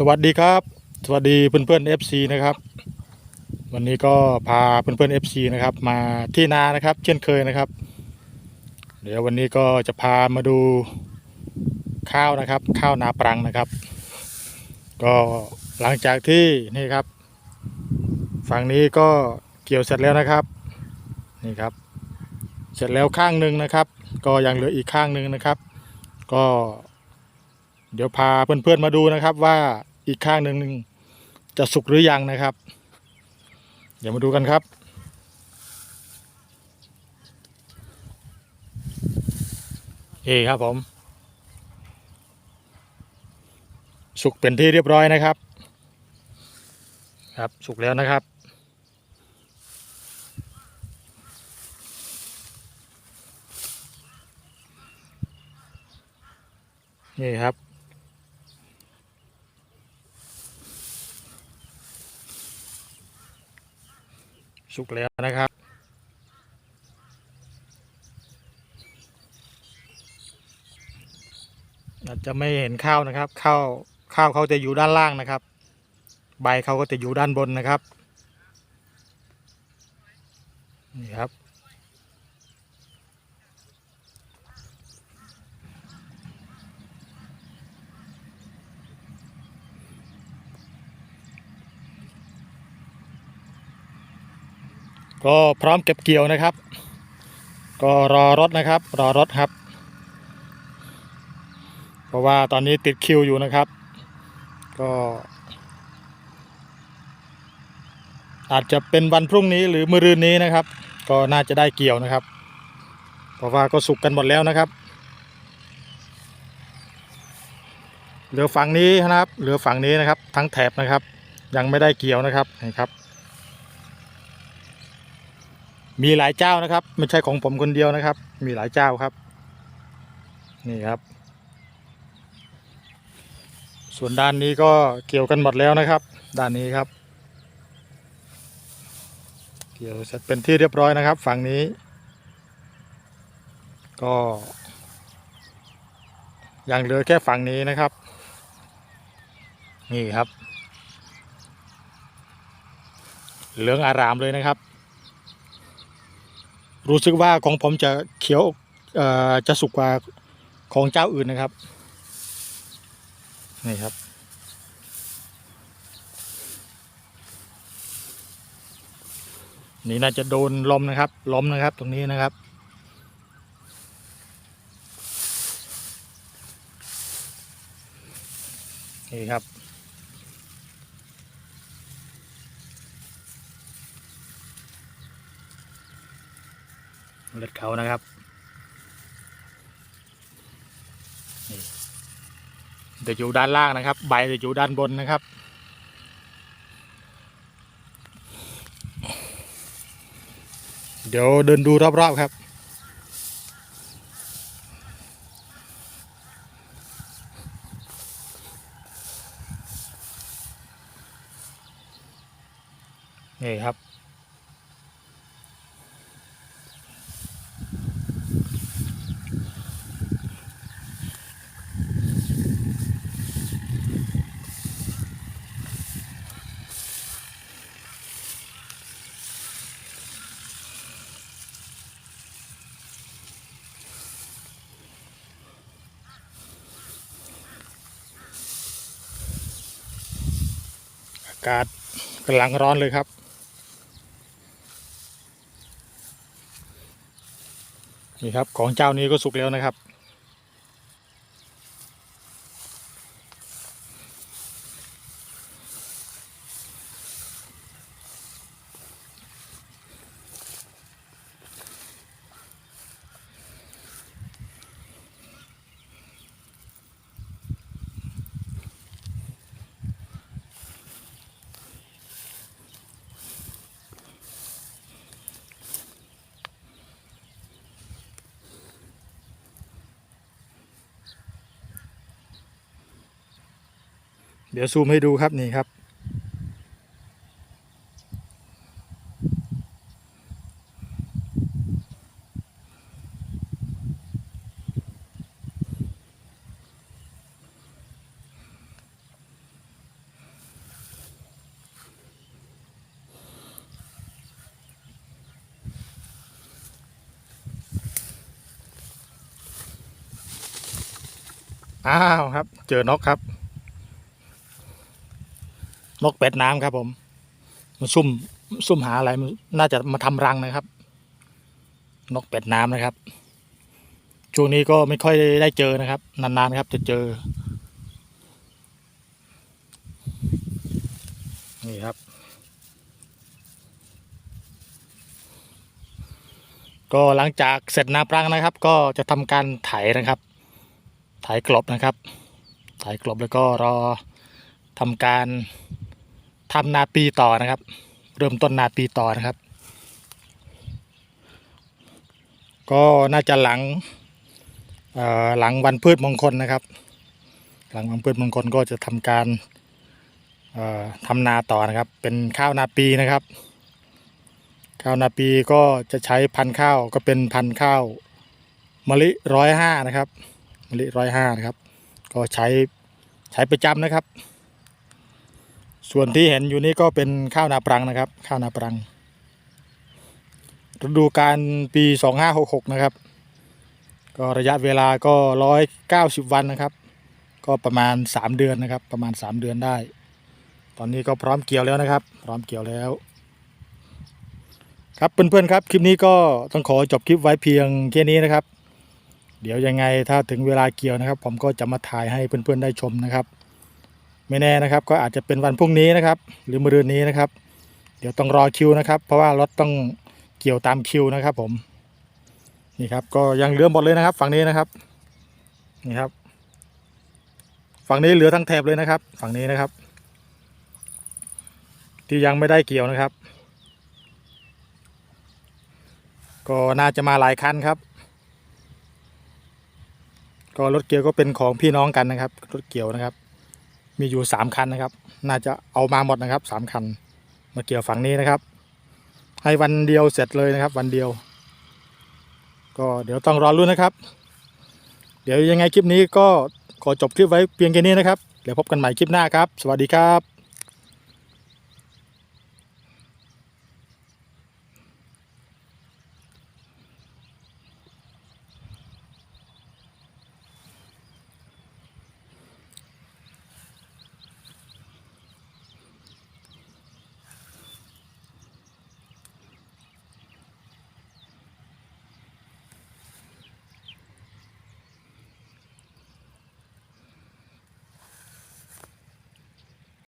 สวัสดีครับ สวัสดีเพื่อนเพื่อนๆ FC นะครับ วันนี้ก็พาเพื่อนเพื่อนๆ FC นะครับ มาที่นานะครับ เช่นเคยนะครับ เดี๋ยววันนี้ก็จะพามาดูข้าวนะครับ ข้าวนาปรังนะครับ ก็หลังจากที่นี่ครับ ฝั่งนี้ก็เกี่ยวเสร็จแล้วนะครับนี่ครับ เสร็จแล้วข้างหนึ่งนะครับ ก็ยังเหลืออีกข้างหนึ่งนะครับ ก็ เดี๋ยวพาเพื่อนๆมาดูนะครับ ว่าอีกข้างหนึ่งจะสุกหรือยังนะครับ เดี๋ยวมาดูกันครับเอครับผม สุกเป็นที่เรียบร้อยนะครับ ครับสุกแล้วนะครับนี่ครับ สุกแล้วนะครับ อาจจะไม่เห็นข้าวนะครับ ข้าวข้าวเขาจะอยู่ด้านล่างนะครับ ใบเขาก็จะอยู่ด้านบนนะครับ นี่ครับ ก็พร้อมเก็บเกี่ยวนะครับ ก็รอรถนะครับ รอรถครับ เพราะว่าตอนนี้ติดคิวอยู่นะครับ ก็อาจจะเป็นวันพรุ่งนี้หรือมะรืนนี้นะครับ ก็น่าจะได้เกี่ยวนะครับ เพราะว่าก็สุกกันหมดแล้วนะครับ เหลือฝั่งนี้นะครับ เหลือฝั่งนี้นะครับ ทั้งแถบนะครับ ยังไม่ได้เกี่ยวนะครับนี่ครับ มีหลายเจ้านะครับ ไม่ใช่ของผมคนเดียวนะครับ มีหลายเจ้าครับ นี่ครับ ส่วนด้านนี้ก็เกี่ยวกันหมดแล้วนะครับ ด้านนี้ครับ เกี่ยวเสร็จเป็นที่เรียบร้อยนะครับ ฝั่งนี้ ก็ยังเหลือแค่ฝั่งนี้นะครับ นี่ครับ เหลืองอารามเลยนะครับ รู้สึกว่าของผมจะเขียวจะสุกกว่าของเจ้าอื่นนะครับ นี่ครับ นี่น่าจะโดนลมนะครับล้มนะครับตรงนี้นะครับนี่ครับ เมล็ดเขานะครับนี่จะอยู่ด้านล่างนะครับ ใบจะอยู่ด้านบนนะครับเดี๋ยวเดินดูรอบๆครับ นี่ครับากาศกำลังร้อนเลยครับ นี่ครับของเจ้านี้ก็สุกแล้วนะครับ เดี๋ยวซูมให้ดูครับนี่ครับ อ้าวครับ เจอนกครับ นกเป็ดน้ำครับ ผม มันซุ่มซุ่มหาอะไรมันน่าจะมาทำรังนะครับ นกเป็ดน้ำนะครับ ช่วงนี้ก็ไม่ค่อยได้เจอนะครับ นานๆครับจะเจอ นี่ครับ ก็หลังจากเสร็จนาปรังนะครับ ก็จะทำการไถนะครับ ไถกลบนะครับ ไถกลบแล้วก็รอทำการ ทำนาปีต่อนะครับ เริ่มต้นนาปีต่อนะครับ ก็น่าจะหลังหลังวันพืชมงคลนะครับ หลังวันพืชมงคลก็จะทำการทำนาต่อนะครับ เป็นข้าวนาปีนะครับ ข้าวนาปีก็จะใช้พันธุ์ข้าวก็เป็นพันธุ์ข้าวมะลิร้อยห้านะครับมะลิร้อยห้านะครับ ก็ใช้ใช้ประจำนะครับ ส่วนที่เห็นอยู่นี้ก็เป็นข้าวนาปรังนะครับ ข้าวนาปรังฤดูการปี 2566 นะครับ ก็ระยะเวลาก็ 190 วันนะครับ ก็ประมาณ 3 เดือนนะครับ ประมาณ 3 เดือนได้ ตอนนี้ก็พร้อมเกี่ยวแล้วนะครับ พร้อมเกี่ยวแล้ว ครับเพื่อนๆครับ คลิปนี้ก็ต้องขอจบคลิปไว้เพียงแค่นี้นะครับ เดี๋ยวยังไงถ้าถึงเวลาเกี่ยวนะครับ ผมก็จะมาถ่ายให้เพื่อนๆได้ชมนะครับ ไม่แน่นะครับ ก็อาจจะเป็นวันพรุ่งนี้นะครับ หรือมะรืนนี้นะครับ เดี๋ยวต้องรอคิวนะครับ เพราะว่ารถต้องเกี่ยวตามคิวนะครับ ผม นี่ครับ ก็ยังเหลือหมดเลยนะครับ ฝั่งนี้นะครับ นี่ครับ ฝั่งนี้เหลือทั้งแถบเลยนะครับ ฝั่งนี้นะครับ ที่ยังไม่ได้เกี่ยวนะครับ ก็น่าจะมาหลายคันครับก็รถเกี่ยวก็เป็นของพี่น้องกันนะครับรถเกี่ยวนะครับ มีอยู่สามคันนะครับ น่าจะเอามาหมดนะครับสามคัน มาเกี่ยวฝั่งนี้นะครับ ให้วันเดียวเสร็จเลยนะครับ วันเดียว ก็เดี๋ยวต้องรอรุ่นนะครับ เดี๋ยวยังไงคลิปนี้ก็ขอจบคลิปไว้เพียงแค่นี้นะครับ เดี๋ยวพบกันใหม่คลิปหน้าครับ สวัสดีครับ